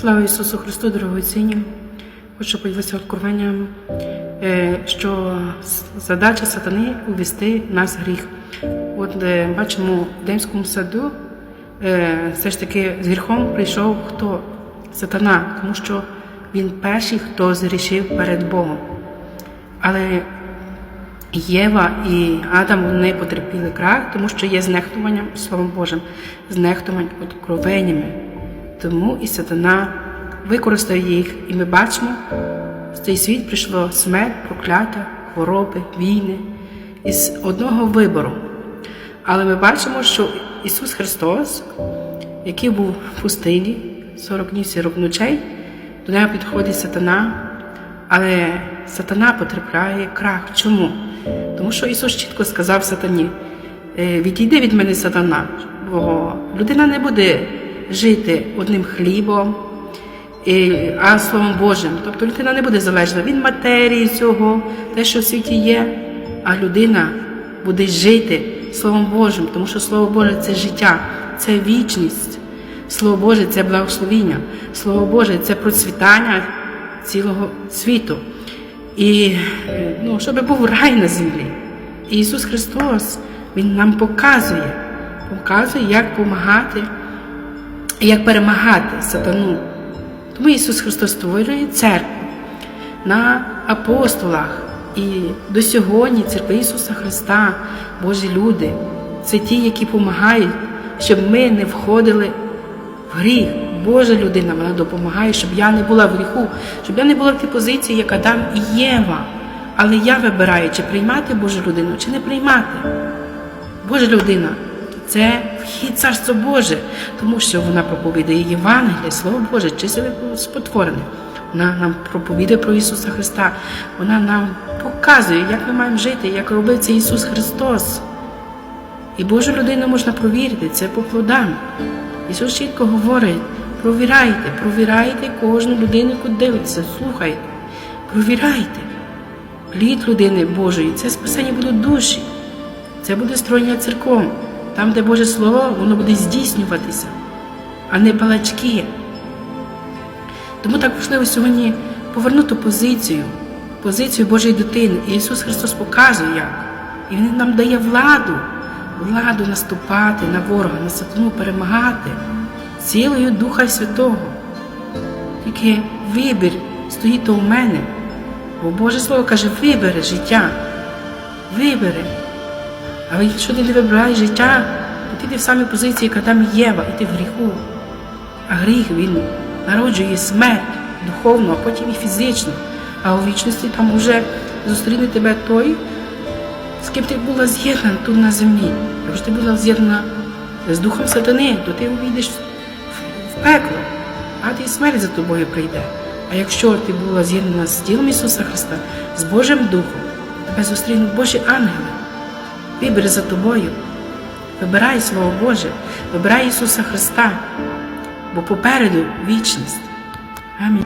Слава Ісусу Христу, дорогоцінні! Хочу поділитися откровенням, е, що задача сатани увести нас в гріх. От е, бачимо в Едемському саду, е, все ж таки з гріхом прийшов хто? Сатана, тому що він перший, хто зрішив перед Богом. Але Єва і Адам вони потерпіли крах, тому що є знехтуванням Словом Божим, знехтувань откровеннями. Тому і сатана використає їх, і ми бачимо, в цей світ прийшло смерть, прокляття, хвороби, війни із одного вибору. Але ми бачимо, що Ісус Христос, який був в пустині 40 днів 40 ночей, до нього підходить сатана, але сатана потрапляє крах. Чому? Тому що Ісус чітко сказав сатані: «Е, відійди від мене сатана, бо людина не буде жити одним хлібом, а Словом Божим. Тобто людина не буде залежна від матерії цього, те, що в світі є, а людина буде жити Словом Божим, тому що Слово Боже це життя, це вічність. Слово Боже це благословіння. Слово Боже це процвітання цілого світу. І ну, щоб був рай на землі. І Ісус Христос Він нам показує, показує, як допомагати, як перемагати сатану. Тому Ісус Христос створює церкву на апостолах. І до сьогодні церкви Ісуса Христа, Божі люди, це ті, які допомагають, щоб ми не входили в гріх. Божа людина вона допомагає, щоб я не була в гріху, щоб я не була в тій позиції, як Адам і Єва. Але я вибираю, чи приймати Божу людину, чи не приймати. Божа людина це вхід царство Боже, тому що вона проповідає Євангеліє, Слово Боже, чисте спотворене. Вона нам проповідає про Ісуса Христа. Вона нам показує, як ми маємо жити, як робив це Ісус Христос. І Божу людину можна провірити, це по плодам. Ісус чітко говорить: провіряйте, провіряйте кожну людину, яку дивиться, слухайте, провіряйте. Плід людини Божої це спасення будуть душі. Це буде строєння церков. Там, де Боже Слово, воно буде здійснюватися, а не балачки. Тому так важливо сьогодні повернути позицію, позицію Божої дитини. І Ісус Христос показує як. І Він нам дає владу, владу наступати на ворога, на сатану перемагати цілою Духа Святого. Тільки вибір стоїть у мене. Бо Боже Слово каже, вибери життя. Вибери. Але якщо ти не вибираєш життя, то ти йди в самій позиції, яка там Єва, і ти в гріху. А гріх він народжує смерть духовну, а потім і фізичну. А у вічності там уже зустріне тебе той, з ким ти була з'єднана тут на землі. Якщо ти була з'єднана з духом сатани, то ти увійдеш в пекло, а ти смерть за тобою прийде. А якщо ти була з'єднана з тілом Ісуса Христа, з Божим Духом, тебе зустрінуть Божі ангели. Вибір за тобою. Вибирай свого Боже, вибирай Ісуса Христа, бо попереду вічність. Амінь.